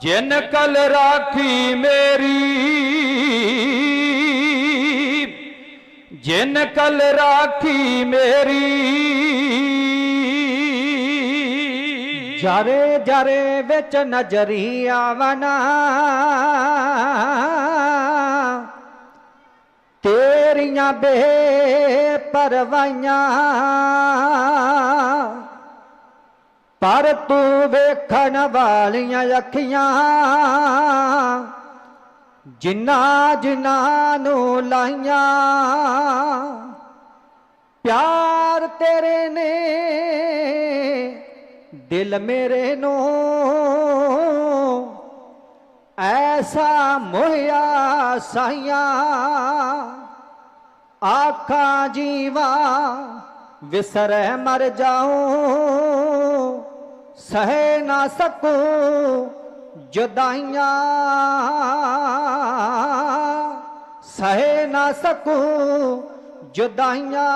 ਜਿਨ ਕਲ ਰਾਖੀ ਮੇਰੀ, ਜਿਨ ਕਲ ਰਾਖੀ ਮੇਰੀ। ਜਰੇ ਜਰੇ ਵਿੱਚ ਨਜ਼ਰੀ ਆਵਨਾ ਤੇਰੀਆਂ ਬੇਪਰਵਾਈਆਂ ਪਰ ਤੂੰ ਵੇਖਣ ਵਾਲੀਆਂ ਅੱਖੀਆਂ ਜਿਨ੍ਹਾਂ ਜਿਨ੍ਹਾਂ ਨੂੰ ਲਾਈਆਂ, ਪਿਆਰ ਤੇਰੇ ਨੇ, ਦਿਲ ਮੇਰੇ ਨੂੰ, ਐਸਾ ਮੋਹਿਆ ਸਾਈਆਂ, ਆਖਾਂ ਜੀਵਾ, ਵਿਸਰੈ ਮਰ ਜਾਉ ਸਹਿ ਨਾ ਸਕੂੰ ਜੁਦਾਈਆਂ। ਸਹਿ ਨਾ ਸਕੂੰ ਜੁਦਾਈਆਂ।